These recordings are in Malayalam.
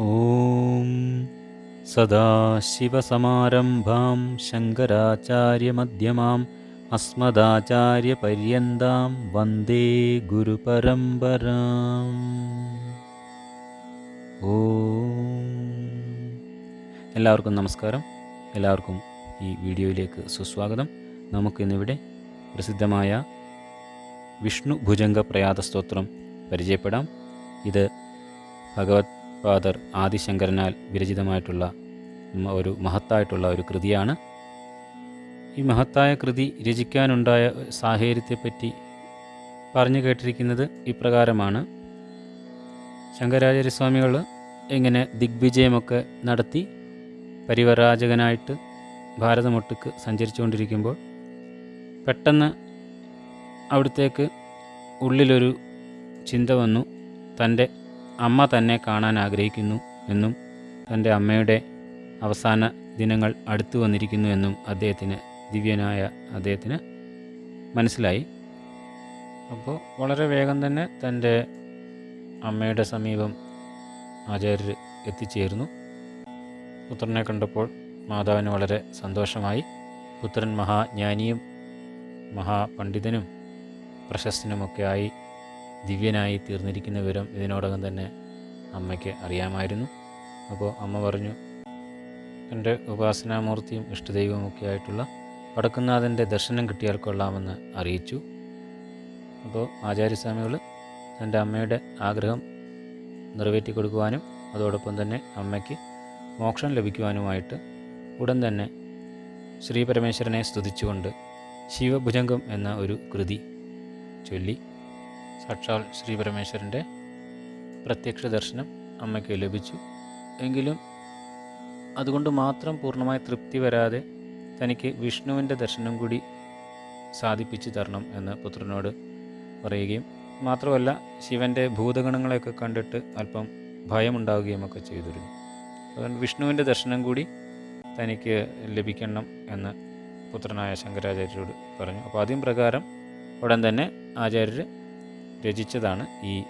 ॐ सदाशिवसमारम्भां शङ्कराचार्यमध्यमाम् अस्मदाचार्यपर्यन्तां വന്ദേ ഗുരുപരമ്പരാം ഓം എല്ലാവർക്കും നമസ്കാരം എല്ലാവർക്കും ഈ വീഡിയോയിലേക്ക് സുസ്വാഗതം നമുക്കിന്നിവിടെ പ്രസിദ്ധമായ വിഷ്ണു ഭുജംഗ പ്രയാത സ്തോത്രം പരിചയപ്പെടാം ഇത് ഭഗവത് ഫാദർ ആദിശങ്കരനാൽ വിരചിതമായിട്ടുള്ള ഒരു മഹത്തായിട്ടുള്ള ഒരു കൃതിയാണ്. ഈ മഹത്തായ കൃതി രചിക്കാനുണ്ടായ സാഹചര്യത്തെപ്പറ്റി പറഞ്ഞു കേട്ടിരിക്കുന്നത് ഇപ്രകാരമാണ്. ശങ്കരാചാര്യസ്വാമികൾ എങ്ങനെ ദിഗ്വിജയമൊക്കെ നടത്തി പരിവരാജകനായിട്ട് ഭാരതമൊട്ടുക്ക് സഞ്ചരിച്ചുകൊണ്ടിരിക്കുമ്പോൾ പെട്ടെന്ന് അവിടത്തേക്ക് ഉള്ളിലൊരു ചിന്ത വന്നു. തന്റെ അമ്മ തന്നെ കാണാൻ ആഗ്രഹിക്കുന്നു എന്നും തന്റെ അമ്മയുടെ അവസാന ദിനങ്ങൾ അടുത്തു വന്നിരിക്കുന്നു എന്നും അദ്ദേഹത്തിന് ദിവ്യനായ അദ്ദേഹത്തിന് മനസ്സിലായി. അപ്പോൾ വളരെ വേഗം തന്നെ തന്റെ അമ്മയുടെ സമീപം ആചാര്യർ എത്തിച്ചേർന്നു പുത്രനെ കണ്ടപ്പോൾ മാതാവിന് വളരെ സന്തോഷമായി. പുത്രൻ മഹാജ്ഞാനിയും മഹാപണ്ഡിതനും പ്രശസ്തനുമൊക്കെ ആയി ദിവ്യനായി തീർന്നിരിക്കുന്ന വിവരം ഇതിനോടകം തന്നെ അമ്മയ്ക്ക് അറിയാമായിരുന്നു. അപ്പോൾ അമ്മ പറഞ്ഞു എന്റെ ഉപാസനാമൂർത്തിയും ഇഷ്ടദൈവമൊക്കെ ആയിട്ടുള്ള വടക്കുന്നാഥന്റെ ദർശനം കിട്ടിയാൽ കൊള്ളാമെന്ന് അറിയിച്ചു. അപ്പോൾ ആചാര്യസ്വാമികൾ തന്റെ അമ്മയുടെ ആഗ്രഹം നിറവേറ്റി കൊടുക്കുവാനും അതോടൊപ്പം തന്നെ അമ്മയ്ക്ക് മോക്ഷം ലഭിക്കുവാനുമായിട്ട് ഉടൻ തന്നെ ശ്രീ പരമേശ്വരനെ സ്തുതിച്ചുകൊണ്ട് ശിവഭുജംഗം എന്ന ഒരു കൃതി ചൊല്ലി. സാക്ഷാൽ ശ്രീ പരമേശ്വരന്റെ പ്രത്യക്ഷ ദർശനം അമ്മയ്ക്ക് ലഭിച്ചു. എങ്കിലും അതുകൊണ്ട് മാത്രം പൂർണമായി തൃപ്തി വരാതെ തനിക്ക് വിഷ്ണുവിന്റെ ദർശനം കൂടി സാധിപ്പിച്ചു തരണം എന്ന് പുത്രനോട് പറയുകയും മാത്രമല്ല ശിവന്റെ ഭൂതഗണങ്ങളെയൊക്കെ കണ്ടിട്ട് അല്പം ഭയമുണ്ടാവുകയും ഒക്കെ ചെയ്തിരുന്നു. അതുകൊണ്ട് വിഷ്ണുവിന്റെ ദർശനം കൂടി തനിക്ക് ലഭിക്കണം എന്ന് പുത്രനായ ശങ്കരാചാര്യരോട് പറഞ്ഞു. അപ്പോൾ അതിൻ പ്രകാരം ഉടൻ തന്നെ ആചാര്യർ രചിച്ചതാണ് ഈ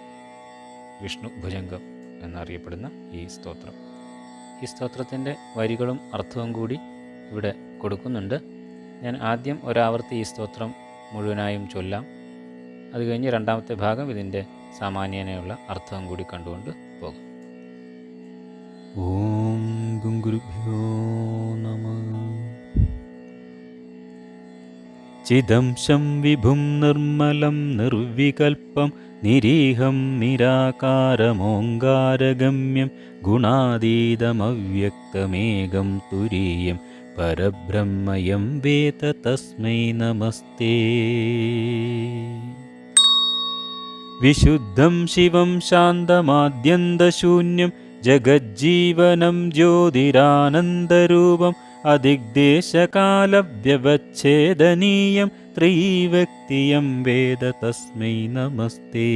വിഷ്ണു ഭുജംഗം എന്നറിയപ്പെടുന്ന ഈ സ്തോത്രം. ഈ സ്തോത്രത്തിന്റെ വരികളും അർത്ഥവും കൂടി ഇവിടെ കൊടുക്കുന്നുണ്ട്. ഞാൻ ആദ്യം ഒരാവർത്തി ഈ സ്തോത്രം മുഴുവനായും ചൊല്ലാം. അത് കഴിഞ്ഞ് രണ്ടാമത്തെ ഭാഗം ഇതിന്റെ സാമാന്യനെയുള്ള അർത്ഥവും കൂടി കണ്ടുകൊണ്ട് പോകും. ഓം ഗുരുഭ്യോ ചിദംശം വിഭും നിർമ്മലം നിർവികൽപ്പം നിരീഹം നിരാകാരമോങ്കാരഗമ്യം ഗുണാതീതമവ്യക്തമേകം തുരീയം പരബ്രഹ്മയം വേത തസ്മൈ നമസ്തേ. വിശുദ്ധം ശിവം ശാന്തമാദ്യന്തശൂന്യം ജഗജ്ജീവനം ജ്യോതിരാനന്ദരൂപം दिग्देशकालव्यवच्छेदनीयं त्रीव्यक्तियं वेद तस्मै नमस्ते।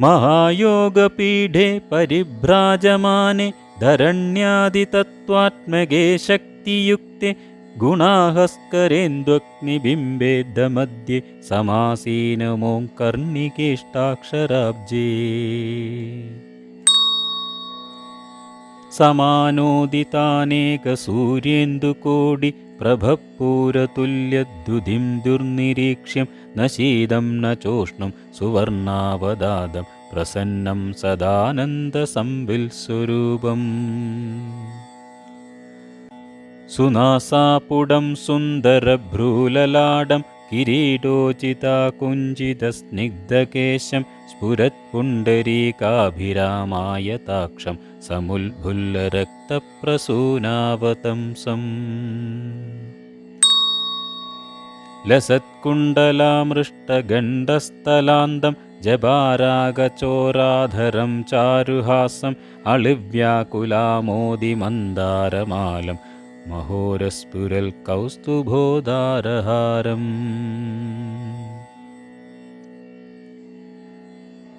महायोगपीठे परिभ्राजमाने धरण्यादितत्त्वात्मगे शक्तियुक्ते गुणाहस्करेन्द्वग्निबिम्बेद्धमध्ये समासीनमोङ्कर्णिकेष्टाक्षराब्जे। സമാനോദിതാനേകസൂര്യേന്ദുകോടി പ്രഭപൂരതുല്യദ്യുതിം ദുർനിരീക്ഷ്യം ന ശീതം ന ചോഷ്ണം സുവർണാവദാദം പ്രസന്നം സദാനന്ദസംവിൽ സ്വരൂപം. സുനാസാപുടം സുന്ദരഭ്രൂലലാടം കിരീടോചിതാകുഞ്ചിതസ്നിഗ്ധകേശം സ്ഫുരത്പുണ്ടരീകാഭിരാമായതാക്ഷം സമുൽഭുല്ലരക്തപ്രസൂനാവതംസം ലസത്കുണ്ടലാമൃഷ്ടഗണ്ഡസ്ഥലാന്തം ജപാരാഗചോരാധരം महोरस्फुरल्कौस्तुभोदारहारम्।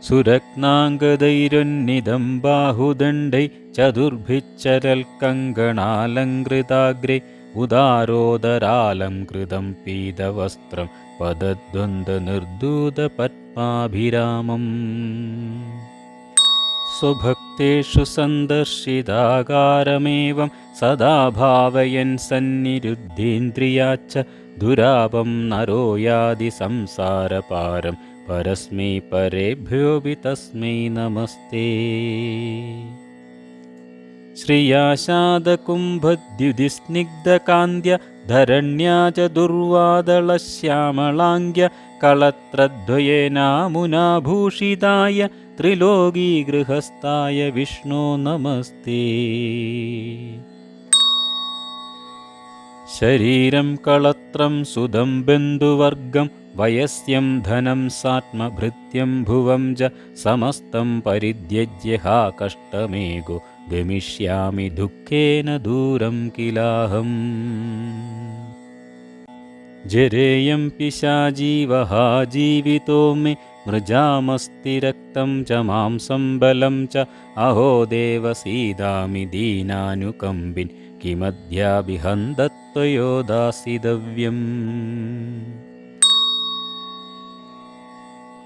सुरत्नाङ्गधैर्यन्निदं बाहुदण्डै चतुर्भिच्चरल्कङ्गणालङ्कृताग्रे उदारोदरालङ्कृतं पीतवस्त्रं पदद्वन्द्वनिर्दूतपद्माभिरामम्। स्वभक्तेषु सन्दर्शिताकारमेवं സദാ ഭാവയൻ സന്നിരുദ്ധേന്ദ്രിയാച്ച ദുരാപം നരോ യാതി സംസാരപാരം പരസ്മൈ പരേഭ്യോപി തസ്മൈ നമസ്തേ. ശ്രിയാശാദകുംഭദ്യുതിസ്നിഗ്ധകാന്ത്യ ധരണ്യാ ച ദുർവാദളശ്യാമളാംഗ്യ കളത്രദ്വയേനാമുനാഭൂഷിതായ ത്രിലോകീഗൃഹസ്ഥായ വിഷ്ണോ നമസ്തേ. ശരീരം കളത്രം സുതം ബന്ധുവർഗം വയസ്യം ധനം സാത്മഭൃത്യം ഭുവം ച സമസ്തം പരിത്യജ്യ ഹാ കഷ്ടമേകോ ഗമിഷ്യാമി ദുഃഖേന ദൂരം കിലാഹം. ജരേയം പിശാജീവഹ ജീവിതോ മേ മൃജാമസ്തി രക്തം ച മാംസം ബലം ച അഹോ ദേവസീതാമി ദീനാനുകമ്പിൻ किमद्याभिहन्दत्वयोदासिदव्यम्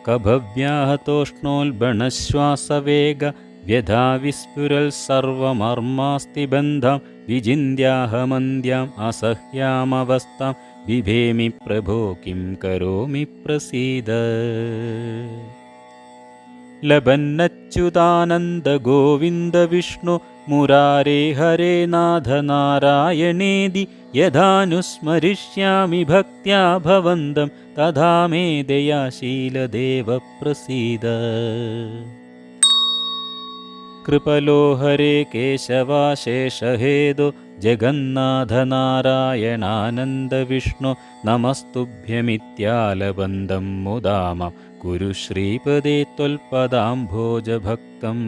कभव्याहतोष्णोल्बणश्वासवेग व्यधा विस्फुरल् सर्वमर्मास्ति बन्धं विजिन्द्याहमन्द्याम् असह्यामवस्थां बिभेमि प्रभो किं करोमि प्रसीद। लभन्नच्युतानन्दगोविन्दविष्णु മുരാരേ ഹരേ നാഥ നാരായണേതി യഥാനുസ്മരിഷ്യാമി ഭക്യാ ഭവന്തം തഥാ മേ ദയാശീലദേവ പ്രസീദ കൃപലോ ഹരേ കേശവാശേഷഹേതു ജഗന്നാഥ നാരായണാനന്ദ വിഷ്ണു നമസ്തുഭ്യമിത്യാലബന്ധം മുദാമം കുരു ശ്രീപദേ ത്വൽപദാംഭോജഭക്തം.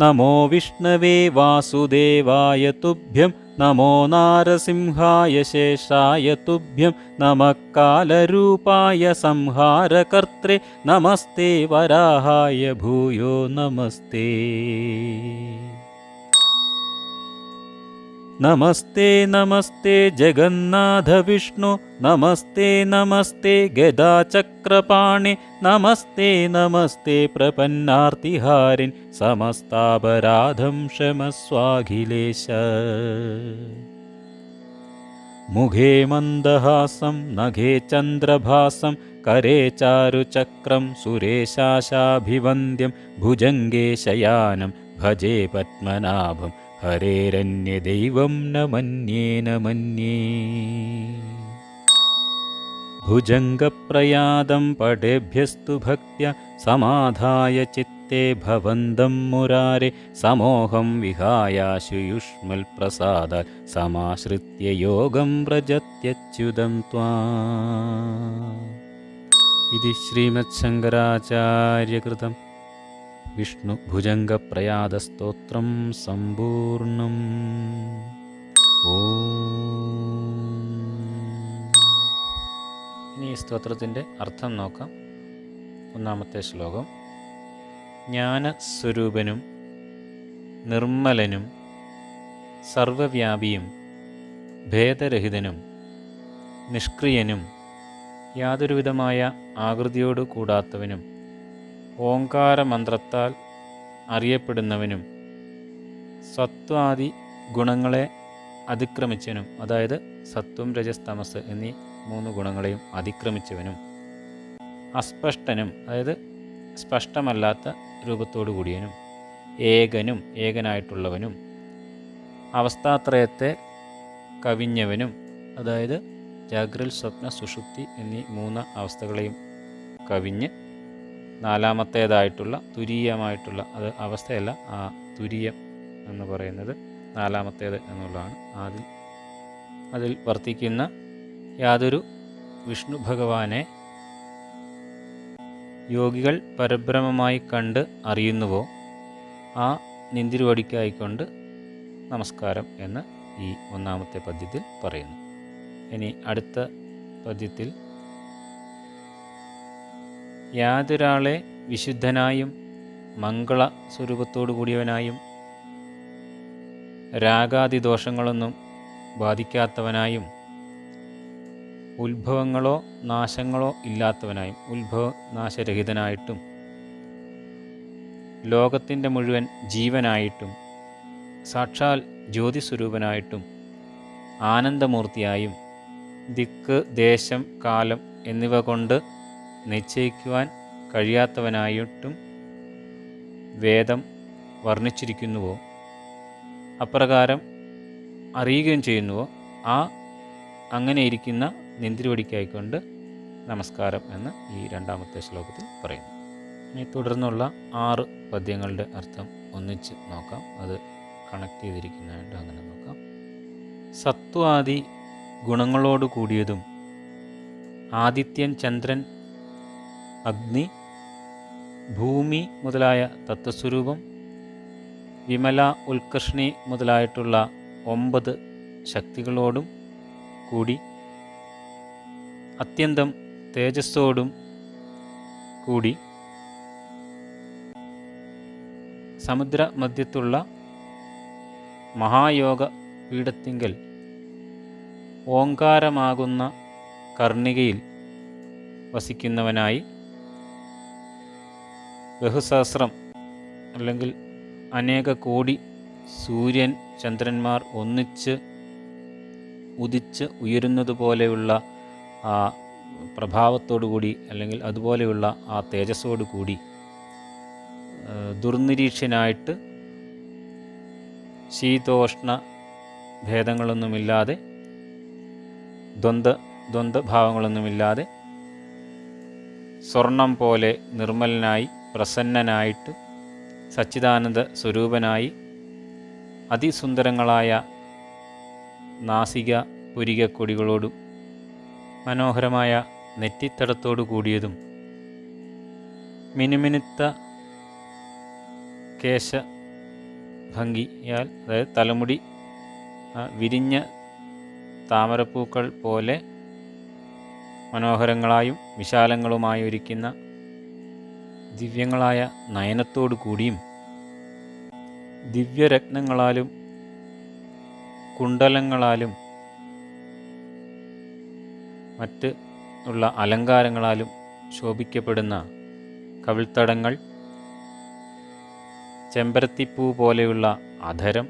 നമോ വിഷ്ണവേ വാസുദേവായ തുഭ്യം നമോ നാരസിംഹായ ശേഷായ തുഭ്യം നമഃ കാലരൂപായ നമസ്തേ വരാഹായ ഭൂയോ നമസ്തേ നമസ്തേ നമസ്തേ ജഗന്നാഥ വിഷ്ണു. നമസ്തേ നമസ്തേ ഗദാചക്രപാണി നമസ്തേ നമസ്തേ പ്രപന്നാർത്തിഹാരിൻ. സമസ്താപരാധം ക്ഷമസ്വാഖിലേശ മുഖേ മന്ദഹാസം നഖേ ചന്ദ്രഭാസം. കരേ ചാരുചക്രം സുരേശാശാഭിവന്ദ്യം ഭുജംഗേ ശയാനം ഭജേ പത്മനാഭം. ഹരേരന്യദൈവം ന മന്യേന മന്യേ ഭുജംഗപ്രയാദം പടേഭ്യസ്തു ഭക്യ സമാധായ ചിത്തേ ഭവന്തം മുരാരെ സമോഹം വിഹായാശുയുഷ്മൽ പ്രസാദാൽ സമാശ്രിത്യ യോഗം വ്രജത്യച്യുതം ത്വാ ഇത് ശ്രീമത്ശങ്കരാചാര്യകൃതം വിഷ്ണു ഭുജംഗപ്രയാദസ്തോത്രം സമ്പൂർണം ഇനി ഈ സ്തോത്രത്തിന്റെ അർത്ഥം നോക്കാം. ഒന്നാമത്തെ ശ്ലോകം. ജ്ഞാനസ്വരൂപനും നിർമ്മലനും സർവവ്യാപിയും ഭേദരഹിതനും നിഷ്ക്രിയനും യാതൊരുവിധമായ ആകൃതിയോട് കൂടാത്തവനും ഓങ്കാരമന്ത്രത്താൽ അറിയപ്പെടുന്നവനും സത്വാദി ഗുണങ്ങളെ അതിക്രമിച്ചവനും അതായത് സത്വം രജസ് തമസ് എന്നീ മൂന്ന് ഗുണങ്ങളെയും അതിക്രമിച്ചവനും അസ്പഷ്ടനും അതായത് സ്പഷ്ടമല്ലാത്ത രൂപത്തോടു കൂടിയനും ഏകനും ഏകനായിട്ടുള്ളവനും അവസ്ഥാത്രയത്തെ കവിഞ്ഞവനും അതായത് ജാഗ്രൽ സ്വപ്ന സുഷുപ്തി എന്നീ മൂന്ന് അവസ്ഥകളെയും കവിഞ്ഞ് നാലാമത്തേതായിട്ടുള്ള തുരീയമായിട്ടുള്ള അത് അവസ്ഥയല്ല ആ തുരീയം എന്ന് പറയുന്നത് നാലാമത്തേത് എന്നുള്ളതാണ്. അതിൽ അതിൽ വർത്തിക്കുന്ന യാതൊരു വിഷ്ണു ഭഗവാനെ യോഗികൾ പരബ്രഹ്മമായി കണ്ട് അറിയുന്നുവോ ആ നിന്തിരുവടിക്കായിക്കൊണ്ട് നമസ്കാരം എന്ന് ഈ ഒന്നാമത്തെ പദ്യത്തിൽ പറയുന്നു. ഇനി അടുത്ത പദ്യത്തിൽ യാതൊരാളെ വിശുദ്ധനായും മംഗള സ്വരൂപത്തോടു കൂടിയവനായും രാഗാതിദോഷങ്ങളൊന്നും ബാധിക്കാത്തവനായും ഉത്ഭവങ്ങളോ നാശങ്ങളോ ഇല്ലാത്തവനായും ഉത്ഭവ നാശരഹിതനായിട്ടും ലോകത്തിന്റെ മുഴുവൻ ജീവനായിട്ടും സാക്ഷാൽ ജ്യോതിസ്വരൂപനായിട്ടും ആനന്ദമൂർത്തിയായും ദിക്ക് ദേശം കാലം എന്നിവ കൊണ്ട് നിശ്ചയിക്കുവാൻ കഴിയാത്തവനായിട്ടും വേദം വർണിച്ചിരിക്കുന്നുവോ? അപ്രകാരം അറിയുകയും ചെയ്യുന്നുവോ? ആ അങ്ങനെ ഇരിക്കുന്ന നിന്തിരിവടിക്കായിക്കൊണ്ട് നമസ്കാരം എന്ന് ഈ രണ്ടാമത്തെ ശ്ലോകത്തിൽ പറയുന്നു. ഇനി തുടർന്നുള്ള ആറ് പദ്യങ്ങളുടെ അർത്ഥം ഒന്നിച്ച് നോക്കാം. അത് കണക്ട് ചെയ്തിരിക്കുന്നതായിട്ട് അങ്ങനെ നോക്കാം. സത്വാദി ഗുണങ്ങളോട് കൂടിയതും ആദിത്യൻ ചന്ദ്രൻ അഗ്നി ഭൂമി മുതലായ തത്വസ്വരൂപം വിമല ഉൽകൃഷ്ണി മുതലായിട്ടുള്ള ഒമ്പത് ശക്തികളോടും കൂടി അത്യന്തം തേജസ്സോടും കൂടി സമുദ്ര മധ്യത്തുള്ള മഹായോഗ പീഠത്തിങ്കൽ ഓങ്കാരമാകുന്ന കർണികയിൽ വസിക്കുന്നവനായി ബഹുസഹസ്രം അല്ലെങ്കിൽ അനേക കോടി സൂര്യൻ ചന്ദ്രന്മാർ ഒന്നിച്ച് ഉദിച്ച് ഉയരുന്നത് പോലെയുള്ള ആ പ്രഭാവത്തോടു കൂടി അല്ലെങ്കിൽ അതുപോലെയുള്ള ആ തേജസ്സോടു കൂടി ദുർനിരീക്ഷനായിട്ട് ശീതോഷ്ണ ഭേദങ്ങളൊന്നുമില്ലാതെ ദ്വന്ദ് ദ്വന്ദ്ഭാവങ്ങളൊന്നുമില്ലാതെ സ്വർണം പോലെ നിർമ്മലനായി പ്രസന്നനായിട്ട് സച്ചിദാനന്ദ സ്വരൂപനായി അതിസുന്ദരങ്ങളായ നാസിക പുരികക്കൊടികളോടും മനോഹരമായ നെറ്റിത്തടത്തോടു കൂടിയതും മിനുമിനുത്ത കേശ ഭംഗിയാൽ അതായത് തലമുടി വിരിഞ്ഞ താമരപ്പൂക്കൾ പോലെ മനോഹരങ്ങളായും വിശാലങ്ങളുമായി ഇരിക്കുന്ന ദിവ്യങ്ങളായ നയനത്തോടു കൂടിയും ദിവ്യരത്നങ്ങളാലും കുണ്ടലങ്ങളാലും മറ്റ് ഉള്ള അലങ്കാരങ്ങളാലും ശോഭിക്കപ്പെടുന്ന കവിൾത്തടങ്ങൾ ചെമ്പരത്തിപ്പൂ പോലെയുള്ള അധരം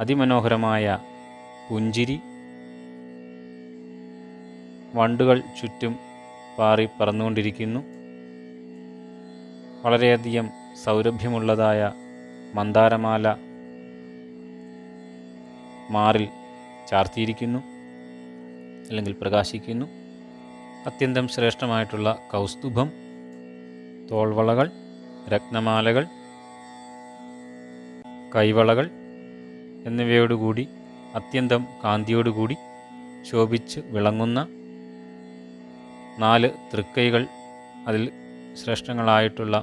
അതിമനോഹരമായ പുഞ്ചിരി വണ്ടുകൾ ചുറ്റും പാറി പറന്നുകൊണ്ടിരിക്കുന്നു. വളരെയധികം സൗരഭ്യമുള്ളതായ മന്ദാരമാല മാറിൽ ചാർത്തിയിരിക്കുന്നു അല്ലെങ്കിൽ പ്രകാശിക്കുന്നു. അത്യന്തം ശ്രേഷ്ഠമായിട്ടുള്ള കൗസ്തുഭം തോൾവളകൾ രത്നമാലകൾ കൈവളകൾ എന്നിവയോടുകൂടി അത്യന്തം കാന്തിയോടുകൂടി ശോഭിച്ച് വിളങ്ങുന്ന നാല് തൃക്കൈകൾ അതിൽ ശ്രേഷ്ഠങ്ങളായിട്ടുള്ള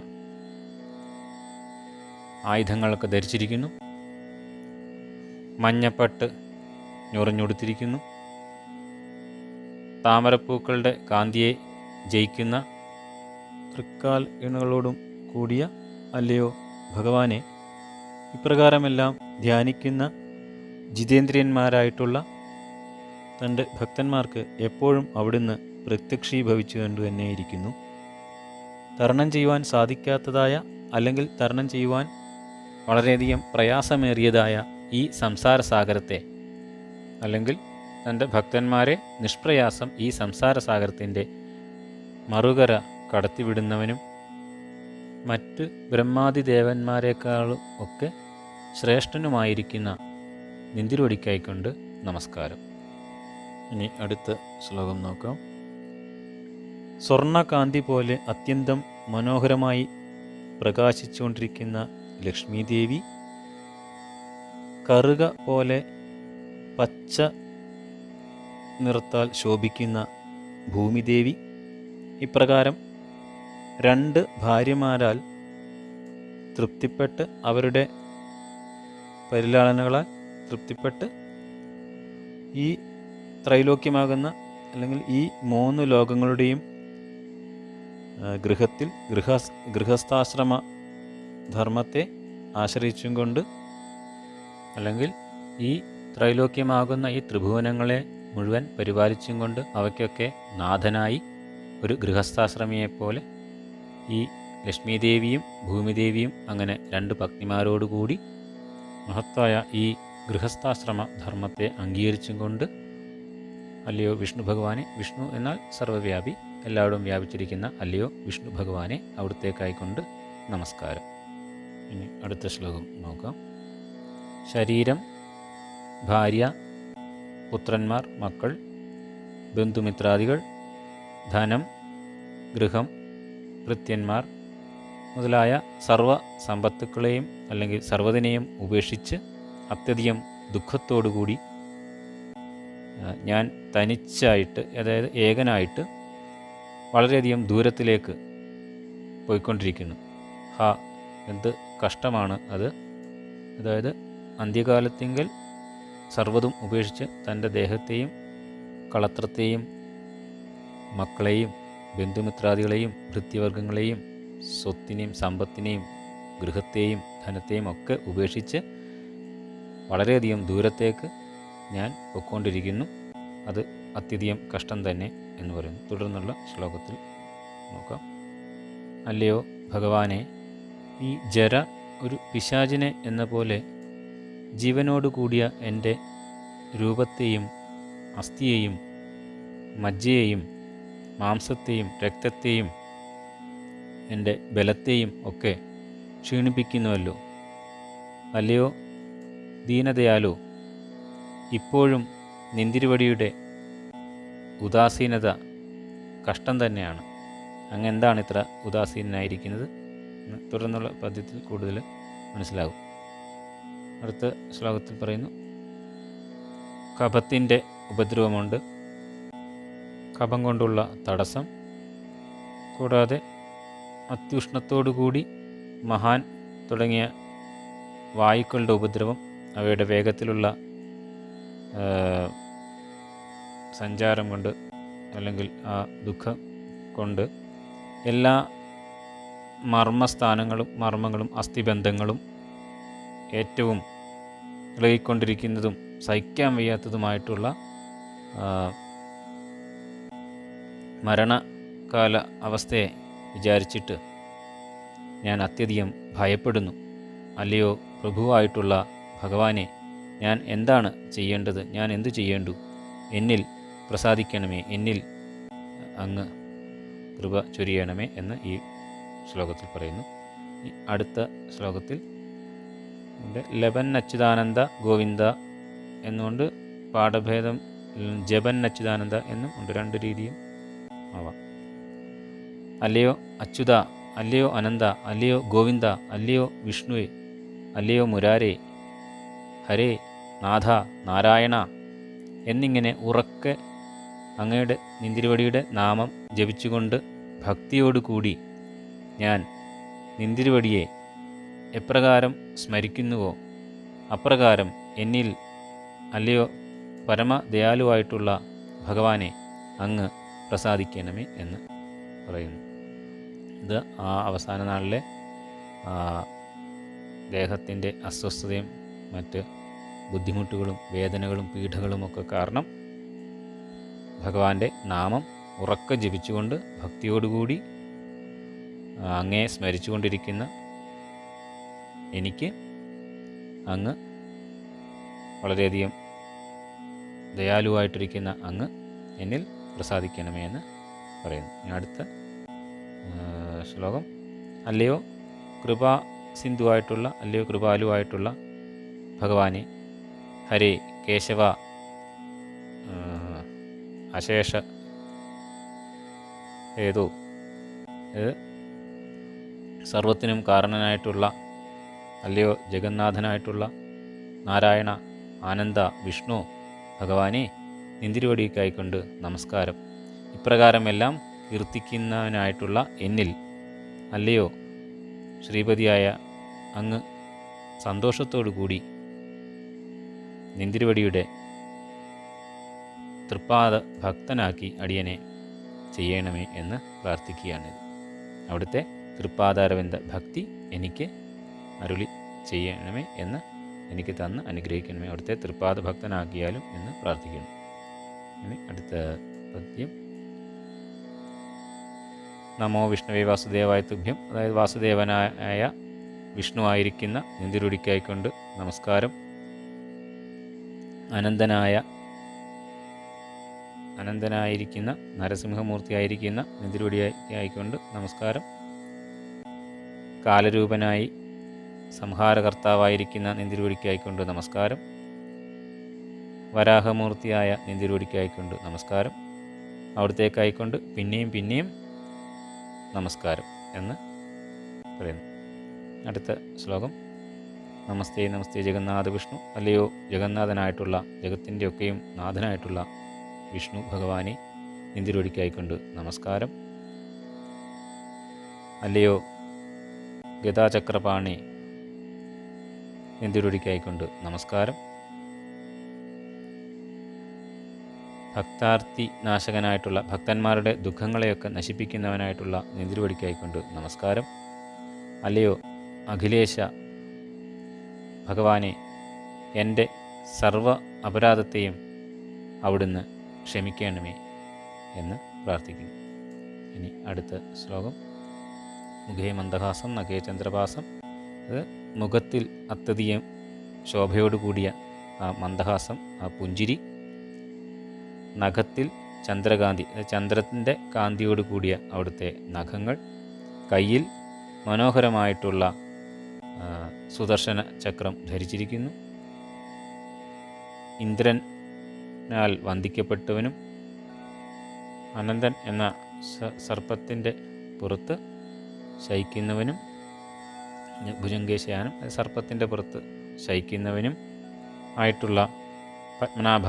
ആയുധങ്ങളൊക്കെ ധരിച്ചിരിക്കുന്നു. മഞ്ഞപ്പട്ട് ഞൊറിഞ്ഞുടുത്തിരിക്കുന്നു താമരപ്പൂക്കളുടെ കാന്തിയെ ജയിക്കുന്ന തൃക്കാൽ ഇണകളോടും കൂടിയ അല്ലയോ ഭഗവാനെ ഇപ്രകാരമെല്ലാം ധ്യാനിക്കുന്ന ജിതേന്ദ്രിയന്മാരായിട്ടുള്ള തന്റെ ഭക്തന്മാർക്ക് എപ്പോഴും അവിടുന്ന് പ്രത്യക്ഷീഭവിച്ചു കണ്ടു തന്നെയിരിക്കുന്നു. തരണം ചെയ്യുവാൻ സാധിക്കാത്തതായ അല്ലെങ്കിൽ തരണം ചെയ്യുവാൻ വളരെയധികം പ്രയാസമേറിയതായ ഈ സംസാരസാഗരത്തെ അല്ലെങ്കിൽ തന്റെ ഭക്തന്മാരെ നിഷ്പ്രയാസം ഈ സംസാരസാഗരത്തിന്റെ മറുകര കടത്തിവിടുന്നവനും മറ്റ് ബ്രഹ്മാതി ദേവന്മാരെക്കാളും ഒക്കെ ശ്രേഷ്ഠനുമായിരിക്കുന്ന നിന്തിരൊടിക്കായിക്കൊണ്ട് നമസ്കാരം. ഇനി അടുത്ത ശ്ലോകം നോക്കാം. സ്വർണകാന്തി പോലെ അത്യന്തം മനോഹരമായി പ്രകാശിച്ചുകൊണ്ടിരിക്കുന്ന ലക്ഷ്മീദേവി. കറുക പോലെ പച്ച നിറത്താൽ ശോഭിക്കുന്ന ഭൂമിദേവി. ഇപ്രകാരം രണ്ട് ഭാര്യമാരാൽ തൃപ്തിപ്പെട്ട് അവരുടെ പരിലാളനകളാൽ തൃപ്തിപ്പെട്ട് ഈ ത്രൈലോക്യമാകുന്ന അല്ലെങ്കിൽ ഈ മൂന്ന് ലോകങ്ങളുടെയും ഗൃഹത്തിൽ ഗൃഹ ഗൃഹസ്ഥാശ്രമ ധർമ്മത്തെ ആശ്രയിച്ചും കൊണ്ട് അല്ലെങ്കിൽ ഈ ത്രൈലോക്യമാകുന്ന ഈ ത്രിഭുവനങ്ങളെ മുഴുവൻ പരിപാലിച്ചും കൊണ്ട് അവയ്ക്കൊക്കെ നാഥനായി ഒരു ഗൃഹസ്ഥാശ്രമിയെപ്പോലെ ഈ ലക്ഷ്മീദേവിയും ഭൂമിദേവിയും അങ്ങനെ രണ്ട് പത്നിമാരോടുകൂടി മഹത്തായ ഈ ഗൃഹസ്ഥാശ്രമ ധർമ്മത്തെ അംഗീകരിച്ചും കൊണ്ട് അല്ലയോ വിഷ്ണു ഭഗവാനെ വിഷ്ണു എന്നാൽ സർവവ്യാപി എല്ലാവരും വ്യാപിച്ചിരിക്കുന്ന അല്ലയോ വിഷ്ണു ഭഗവാനെ അവിടുത്തേക്കായിക്കൊണ്ട് നമസ്കാരം. ഇനി അടുത്ത ശ്ലോകം നോക്കാം. ശരീരം ഭാര്യ പുത്രന്മാർ മക്കൾ ബന്ധുമിത്രാദികൾ ധനം ഗൃഹം കൃത്യന്മാർ മുതലായ സർവ സമ്പത്തുക്കളെയും അല്ലെങ്കിൽ സർവതിനെയും ഉപേക്ഷിച്ച് അത്യധികം ദുഃഖത്തോടുകൂടി കൂടി ഞാൻ തനിച്ചായിട്ട് അതായത് ഏകനായിട്ട് വളരെയധികം ദൂരത്തിലേക്ക് പോയിക്കൊണ്ടിരിക്കുന്നു. ഹാ എന്ത് കഷ്ടമാണ് അത്. അതായത് അന്ത്യകാലത്തെങ്കിൽ സർവതും ഉപേക്ഷിച്ച് തന്റെ ദേഹത്തെയും കളത്രത്തെയും മക്കളെയും ബന്ധുമിത്രാദികളെയും ഭൃത്യവർഗങ്ങളെയും സ്വത്തിനെയും സമ്പത്തിനെയും ഗൃഹത്തെയും ധനത്തെയും ഒക്കെ ഉപേക്ഷിച്ച് വളരെയധികം ദൂരത്തേക്ക് ഞാൻ പൊയ്ക്കൊണ്ടിരിക്കുന്നു. അത് അത്യധികം കഷ്ടം തന്നെ എന്ന് പറയുന്നു. തുടർന്നുള്ള ശ്ലോകത്തിൽ നോക്കാം. അല്ലയോ ഭഗവാനെ ഈ ജര ഒരു പിശാചിനെ എന്ന പോലെ ജീവനോടുകൂടിയ എന്റെ രൂപത്തെയും അസ്ഥിയെയും മജ്ജയെയും മാംസത്തെയും രക്തത്തെയും എന്റെ ബലത്തെയും ഒക്കെ ക്ഷീണിപ്പിക്കുന്നുവല്ലോ. അല്ലയോ ദീനതയാലോ? ഇപ്പോഴും നിന്തിരുവടിയുടെ ഉദാസീനത കഷ്ടം തന്നെയാണ്. അങ്ങ് എന്താണ് ഇത്ര ഉദാസീനായിരിക്കുന്നത് തുടർന്നുള്ള പദ്യത്തിൽ കൂടുതൽ മനസ്സിലാകും. അടുത്ത ശ്ലോകത്തിൽ പറയുന്നു കഫത്തിന്റെ ഉപദ്രവമുണ്ട് കഫം കൊണ്ടുള്ള തടസ്സം കൂടാതെ അത്യുഷ്ണത്തോടുകൂടി മഹാൻ തുടങ്ങിയ വായുക്കളുടെ ഉപദ്രവം അവയുടെ വേഗത്തിലുള്ള സഞ്ചാരം കൊണ്ട് അല്ലെങ്കിൽ ആ ദുഃഖം കൊണ്ട് എല്ലാ മർമ്മസ്ഥാനങ്ങളും മർമ്മങ്ങളും അസ്ഥിബന്ധങ്ങളും ഏറ്റവും ഇളകിക്കൊണ്ടിരിക്കുന്നതും സഹിക്കാൻ വയ്യാത്തതുമായിട്ടുള്ള മരണകാല അവസ്ഥയെ വിചാരിച്ചിട്ട് ഞാൻ അത്യധികം ഭയപ്പെടുന്നു. അല്ലയോ പ്രഭുവായിട്ടുള്ള ഭഗവാനെ ഞാൻ എന്താണ് ചെയ്യേണ്ടത്? ഞാൻ എന്തു ചെയ്യേണ്ടു? എന്നിൽ പ്രസാദിക്കണമേ എന്നിൽ അങ്ങ് കൃപ ചൊരിയണമേ എന്ന് ഈ ശ്ലോകത്തിൽ പറയുന്നു. ഈ അടുത്ത ശ്ലോകത്തിൽ ലബൻ അച്യുതാനന്ദ ഗോവിന്ദ എന്നുകൊണ്ട് പാഠഭേദം ജപൻ അച്യുതാനന്ദ എന്നും ഉണ്ട്. രണ്ട് രീതിയും ആവാം. അല്ലയോ അച്യുത അല്ലയോ അനന്ത അല്ലയോ ഗോവിന്ദ അല്ലയോ വിഷ്ണുവേ അല്ലയോ മുരാരേ ഹരേ നാഥ നാരായണ എന്നിങ്ങനെ ഉറക്കെ അങ്ങയുടെ നിന്തിരുവടിയുടെ നാമം ജപിച്ചുകൊണ്ട് ഭക്തിയോടുകൂടി ഞാൻ നിന്തിരുവടിയെ എപ്രകാരം സ്മരിക്കുന്നുവോ? അപ്രകാരം എന്നിൽ അല്ലയോ പരമദയാലുവായിട്ടുള്ള ഭഗവാനെ അങ്ങ് പ്രസാദിക്കണമേ എന്ന് പറയുന്നു. ഇത് ആ അവസാന നാളിലെ ദേഹത്തിന്റെ അസ്വസ്ഥതയും മറ്റ് ബുദ്ധിമുട്ടുകളും വേദനകളും പീഠകളും ഒക്കെ കാരണം ഭഗവാന്റെ നാമം ഉറക്ക ജപിച്ചുകൊണ്ട് ഭക്തിയോടുകൂടി അങ്ങയെ സ്മരിച്ചുകൊണ്ടിരിക്കുന്ന എനിക്ക് അങ്ങ് വളരെയധികം ദയാലുവായിട്ടിരിക്കുന്ന അങ്ങ് എന്നിൽ പ്രസാദിക്കണമേ എന്ന് പറയുന്നു. ഇനി അടുത്ത ശ്ലോകം. അല്ലയോ കൃപാ സിന്ധുവായിട്ടുള്ള അല്ലയോ കൃപാലുവായിട്ടുള്ള ഭഗവാനെ ഹരേ കേശവ അശേഷ ഏതോ സർവത്തിനും കാരണനായിട്ടുള്ള അല്ലയോ ജഗന്നാഥനായിട്ടുള്ള നാരായണ ആനന്ദ വിഷ്ണു ഭഗവാനെ നിന്തിരുവടിക്കായിക്കൊണ്ട് നമസ്കാരം. ഇപ്രകാരമെല്ലാം കീർത്തിക്കുന്നവനായിട്ടുള്ള എന്നിൽ അല്ലയോ ശ്രീപതിയായ അങ്ങ് സന്തോഷത്തോടു കൂടി നിന്തിരുവടിയുടെ തൃപ്പാദ ഭക്തനാക്കി അടിയനെ ചെയ്യണമേ എന്ന് പ്രാർത്ഥിക്കുകയാണിത് അവിടുത്തെ തൃപ്പാദാരവിന്ദ ഭക്തി എനിക്ക് അരുളി ചെയ്യണമേ എന്ന് എനിക്ക് തന്ന് അനുഗ്രഹിക്കണമേ അവിടുത്തെ തൃപ്പാദ ഭക്തനാക്കിയാലും എന്ന് പ്രാർത്ഥിക്കുന്നു. ഇനി അടുത്ത പദ്യം. നമോ വിഷ്ണുവേ വാസുദേവായ തുഭ്യം. അതായത് വാസുദേവനായ വിഷ്ണു ആയിരിക്കുന്ന നിന്തിരുടിക്കായിക്കൊണ്ട് നമസ്കാരം. അനന്തനായ അനന്തനായിരിക്കുന്ന നരസിംഹമൂർത്തിയായിരിക്കുന്ന നിന്തിരുടിയായിക്കൊണ്ട് നമസ്കാരം. കാലരൂപനായി സംഹാരകർത്താവായിരിക്കുന്ന നിന്തിരൂടിക്കായിക്കൊണ്ട് നമസ്കാരം. വരാഹമൂർത്തിയായ നിന്തിരൂടിക്കായിക്കൊണ്ട് നമസ്കാരം. അവിടത്തേക്കായിക്കൊണ്ട് പിന്നെയും പിന്നെയും നമസ്കാരം എന്ന് പറയുന്നു. അടുത്ത ശ്ലോകം. നമസ്തേ നമസ്തേ ജഗന്നാഥ വിഷ്ണു. അല്ലയോ ജഗന്നാഥനായിട്ടുള്ള ജഗത്തിന്റെ ഒക്കെയും നാഥനായിട്ടുള്ള വിഷ്ണു ഭഗവാനെ നിന്തിരൊടിക്കായിക്കൊണ്ട് നമസ്കാരം. അല്ലയോ ഗതാചക്രപാണി നിന്തിരുടിക്കായിക്കൊണ്ട് നമസ്കാരം. ഭക്താർത്ഥി നാശകനായിട്ടുള്ള ഭക്തന്മാരുടെ ദുഃഖങ്ങളെയൊക്കെ നശിപ്പിക്കുന്നവനായിട്ടുള്ള നിന്തിരുവടിക്കായിക്കൊണ്ട് നമസ്കാരം. അല്ലയോ അഖിലേശ ഭഗവാനെ എന്റെ സർവ അപരാധത്തെയും അവിടുന്ന് ക്ഷമിക്കണമേ എന്ന് പ്രാർത്ഥിക്കുന്നു. ഇനി അടുത്ത ശ്ലോകം. മുഖേ മന്ദഹാസം നഖേ ചന്ദ്രഭാസം. അത് മുഖത്തിൽ അത്യധികം ശോഭയോടുകൂടിയ ആ മന്ദഹാസം ആ പുഞ്ചിരി. നഖത്തിൽ ചന്ദ്രകാന്തി ചന്ദ്രത്തിന്റെ കാന്തിയോട് കൂടിയ അവിടുത്തെ നഖങ്ങൾ. കയ്യിൽ മനോഹരമായിട്ടുള്ള സുദർശന ചക്രം ധരിച്ചിരിക്കുന്നു. ഇന്ദ്രനാൽ വന്ദിക്കപ്പെട്ടവനും അനന്തൻ എന്ന സർപ്പത്തിന്റെ പുറത്ത് ശയിക്കുന്നവനും ഭുജങ്കേശയാനം സർപ്പത്തിന്റെ പുറത്ത് ശയിക്കുന്നവനും ആയിട്ടുള്ള പത്മനാഭ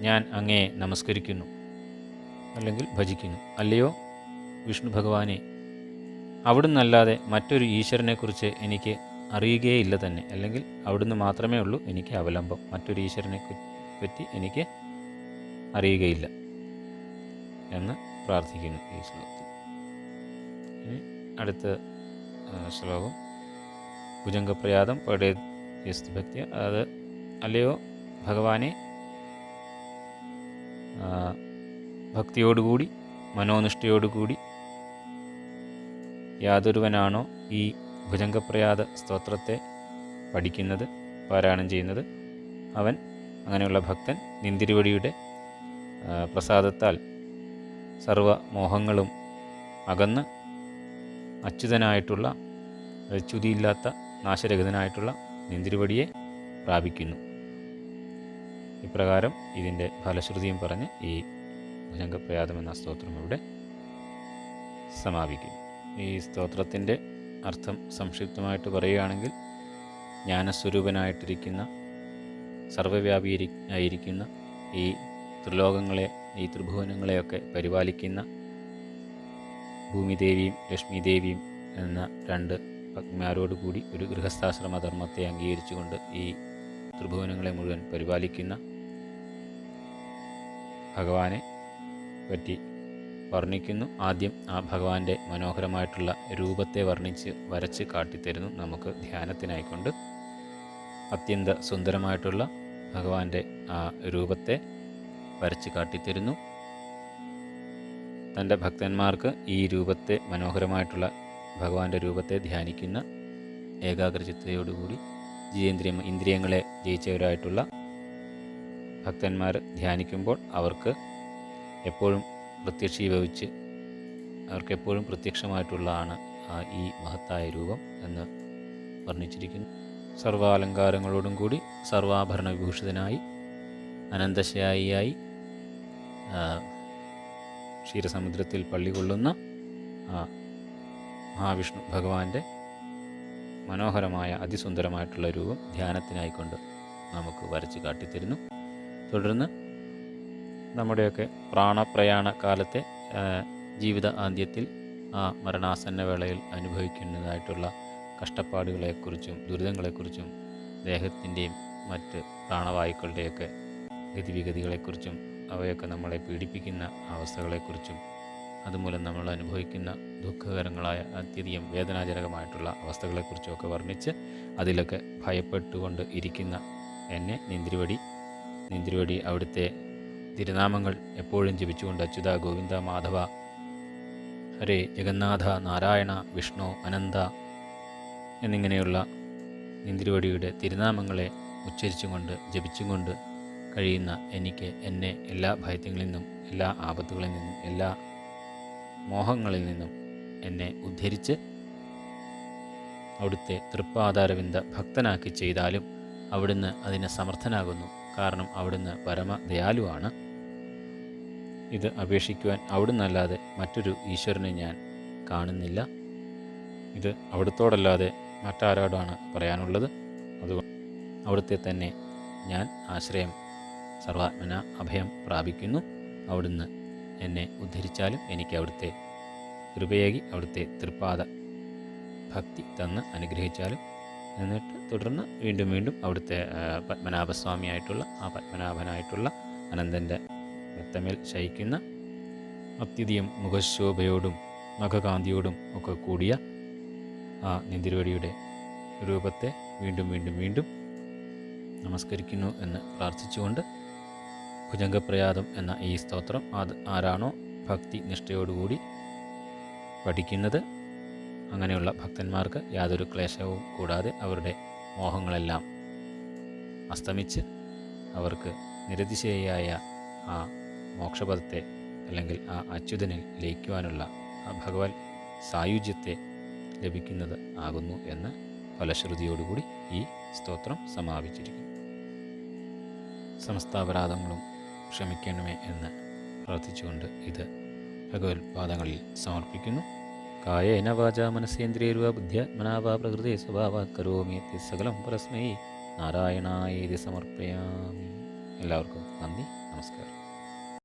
ഞാൻ അങ്ങയെ നമസ്കരിക്കുന്നു അല്ലെങ്കിൽ ഭജിക്കുന്നു. അല്ലയോ? വിഷ്ണു ഭഗവാനെ അവിടുന്ന് അല്ലാതെ മറ്റൊരു ഈശ്വരനെക്കുറിച്ച് എനിക്ക് അറിയുകയില്ല തന്നെ. അല്ലെങ്കിൽ അവിടുന്ന് മാത്രമേ ഉള്ളൂ എനിക്ക് അവലംബം. മറ്റൊരു ഈശ്വരനെ പറ്റി എനിക്ക് അറിയുകയില്ല എന്ന് പ്രാർത്ഥിക്കുന്നു ഈ ശ്ലോകത്തിൽ. അടുത്ത ശ്ലോകം. ഭുജംഗപ്രയാതം പടേ ഭക്തി അത് അല്ലയോ ഭഗവാനെ? ഭക്തിയോടുകൂടി മനോനിഷ്ഠയോടുകൂടി യാതൊരുവനാണോ ഈ ഭുജംഗപ്രയാത സ്തോത്രത്തെ പഠിക്കുന്നത് പാരായണം ചെയ്യുന്നത്? അവൻ അങ്ങനെയുള്ള ഭക്തൻ നിന്തിരിവടിയുടെ പ്രസാദത്താൽ സർവ മോഹങ്ങളും അകന്ന് അച്യുതനായിട്ടുള്ള ച്യുതിയില്ലാത്ത നാശരഹിതനായിട്ടുള്ള നിന്തിരുവടിയെ പ്രാപിക്കുന്നു. ഇപ്രകാരം ഇതിന്റെ ഫലശ്രുതിയും പറഞ്ഞ് ഈ ഭുജംഗപ്രയാതം എന്ന സ്തോത്രം ഇവിടെ സമാപിക്കുന്നു ഈ സ്തോത്രത്തിന്റെ അർത്ഥം സംക്ഷിപ്തമായിട്ട് പറയുകയാണെങ്കിൽ ജ്ഞാനസ്വരൂപനായിട്ടിരിക്കുന്ന സർവവ്യാപി ആയിരിക്കുന്ന ഈ ത്രിലോകങ്ങളെ ഈ ത്രിഭുവനങ്ങളെയൊക്കെ പരിപാലിക്കുന്ന ഭൂമിദേവിയും ലക്ഷ്മിദേവിയും എന്ന രണ്ട് പത്നിമാരോടുകൂടി ഒരു ഗൃഹസ്ഥാശ്രമ ധർമ്മത്തെ അംഗീകരിച്ചുകൊണ്ട് ഈ ത്രിഭുവനങ്ങളെ മുഴുവൻ പരിപാലിക്കുന്ന ഭഗവാനെ പറ്റി വർണിക്കുന്നു. ആദ്യം ആ ഭഗവാന്റെ മനോഹരമായിട്ടുള്ള രൂപത്തെ വർണിച്ച് വരച്ച് കാട്ടിത്തരുന്നു നമുക്ക് ധ്യാനത്തിനായിക്കൊണ്ട്. അത്യന്ത സുന്ദരമായിട്ടുള്ള ഭഗവാന്റെ ആ രൂപത്തെ വരച്ച് കാട്ടിത്തരുന്നു. തന്റെ ഭക്തന്മാർക്ക് ഈ രൂപത്തെ മനോഹരമായിട്ടുള്ള ഭഗവാന്റെ രൂപത്തെ ധ്യാനിക്കുന്ന ഏകാഗ്രചിത്തയോടുകൂടി ജിതേന്ദ്രിയ ഇന്ദ്രിയങ്ങളെ ജയിച്ചവരായിട്ടുള്ള ഭക്തന്മാർ ധ്യാനിക്കുമ്പോൾ അവർക്ക് എപ്പോഴും പ്രത്യക്ഷീഭവിച്ച് അവർക്ക് എപ്പോഴും പ്രത്യക്ഷമായിട്ടുള്ളതാണ് ആ ഈ മഹത്തായ രൂപം എന്ന് വർണിച്ചിരിക്കുന്നു. സർവാലങ്കാരങ്ങളോടും കൂടി സർവാഭരണ വിഭൂഷിതനായി ക്ഷീരസമുദ്രത്തിൽ പള്ളികൊള്ളുന്ന ആ മഹാവിഷ്ണു ഭഗവാന്റെ മനോഹരമായ അതിസുന്ദരമായിട്ടുള്ള രൂപം ധ്യാനത്തിനായിക്കൊണ്ട് നമുക്ക് വരച്ച് കാട്ടിത്തരുന്നു. തുടർന്ന് നമ്മുടെയൊക്കെ പ്രാണപ്രയാണ കാലത്തെ ജീവിത ആദ്യത്തിൽ ആ മരണാസന്ന വേളയിൽ അനുഭവിക്കുന്നതായിട്ടുള്ള കഷ്ടപ്പാടുകളെക്കുറിച്ചും ദുരിതങ്ങളെക്കുറിച്ചും ദേഹത്തിന്റെയും മറ്റ് പ്രാണവായുക്കളുടെയൊക്കെ ഗതിവിഗതികളെക്കുറിച്ചും അവയൊക്കെ നമ്മളെ പീഡിപ്പിക്കുന്ന അവസ്ഥകളെക്കുറിച്ചും അതുമൂലം നമ്മൾ അനുഭവിക്കുന്ന ദുഃഖകരങ്ങളായ അത്യധികം വേദനാജനകമായിട്ടുള്ള അവസ്ഥകളെക്കുറിച്ചുമൊക്കെ വർണിച്ച് അതിലൊക്കെ ഭയപ്പെട്ടുകൊണ്ട് ഇരിക്കുന്ന എന്നെ നിന്തിരുവടി നിന്തിരുവടി അവിടുത്തെ തിരുനാമങ്ങൾ എപ്പോഴും ജപിച്ചുകൊണ്ട് അച്യുത ഗോവിന്ദ മാധവ ഹരേ ജഗന്നാഥ നാരായണ വിഷ്ണു അനന്ത എന്നിങ്ങനെയുള്ള നിന്തിരുവടിയുടെ തിരുനാമങ്ങളെ ഉച്ചരിച്ചുകൊണ്ട് ജപിച്ചുകൊണ്ട് കഴിയുന്ന എനിക്ക് എന്നെ എല്ലാ ഭയത്യങ്ങളിൽ നിന്നും എല്ലാ ആപത്തുകളിൽ നിന്നും എല്ലാ മോഹങ്ങളിൽ നിന്നും എന്നെ ഉദ്ധരിച്ച് അവിടുത്തെ തൃപ്പാധാരവിന്ദ ഭക്തനാക്കി ചെയ്താലും അവിടുന്ന് അതിന് സമർത്ഥനാകുന്നു. കാരണം അവിടുന്ന് പരമദയാലുവാണ്. ഇത് അപേക്ഷിക്കുവാൻ അവിടുന്നല്ലാതെ മറ്റൊരു ഈശ്വരനെ ഞാൻ കാണുന്നില്ല. ഇത് അവിടുത്തോടല്ലാതെ മറ്റാരോടാണ് പറയാനുള്ളത്. അതുകൊണ്ട് അവിടുത്തെ തന്നെ ഞാൻ ആശ്രയം സർവാത്മന അഭയം പ്രാപിക്കുന്നു. അവിടുന്ന് എന്നെ ഉദ്ധരിച്ചാലും എനിക്ക് അവിടുത്തെ കൃപയേകി അവിടുത്തെ തൃപ്പാദ ഭക്തി തന്ന് അനുഗ്രഹിച്ചാലും എന്നിട്ട് തുടർന്ന് വീണ്ടും വീണ്ടും അവിടുത്തെ പത്മനാഭസ്വാമിയായിട്ടുള്ള ആ പത്മനാഭനായിട്ടുള്ള അനന്തന്റെ രക്തമേൽ ശയിക്കുന്ന അത്യധികം മുഖശോഭയോടും നഖകാന്തിയോടും ഒക്കെ കൂടിയ ആ നിന്തിരുവടിയുടെ രൂപത്തെ വീണ്ടും വീണ്ടും വീണ്ടും നമസ്കരിക്കുന്നു എന്ന് പ്രാർത്ഥിച്ചുകൊണ്ട് ഭുജംഗപ്രയാതം എന്ന ഈ സ്തോത്രം അത് ആരാണോ ഭക്തി നിഷ്ഠയോടുകൂടി പഠിക്കുന്നത്. അങ്ങനെയുള്ള ഭക്തന്മാർക്ക് യാതൊരു ക്ലേശവും കൂടാതെ അവരുടെ മോഹങ്ങളെല്ലാം അസ്തമിച്ച് അവർക്ക് നിരതിശയായ ആ മോക്ഷപദത്തെ അല്ലെങ്കിൽ ആ അച്യുതനിൽ ലയിക്കുവാനുള്ള ആ ഭഗവത് സായുജ്യത്തെ ലഭിക്കുന്നത് ആകുന്നു എന്ന് ഫലശ്രുതിയോടുകൂടി ഈ സ്തോത്രം സമാപിച്ചിരിക്കുന്നു. സമസ്താപരാധങ്ങളും ക്ഷമിക്കണമേ എന്ന് പ്രാർത്ഥിച്ചുകൊണ്ട് ഇത് ഭഗവത് പാദങ്ങളിൽ സമർപ്പിക്കുന്നു. കായേന വാച മനസ്സേന്ദ്രിയരുവ ബുദ്ധ്യാത്മനാവ പ്രകൃതി സ്വഭാവാത് കരോമി യത്ത് സകലം പരസ്മൈ. നാരായണായേതി സമർപ്പയാമി. എല്ലാവർക്കും നന്ദി നമസ്കാരം.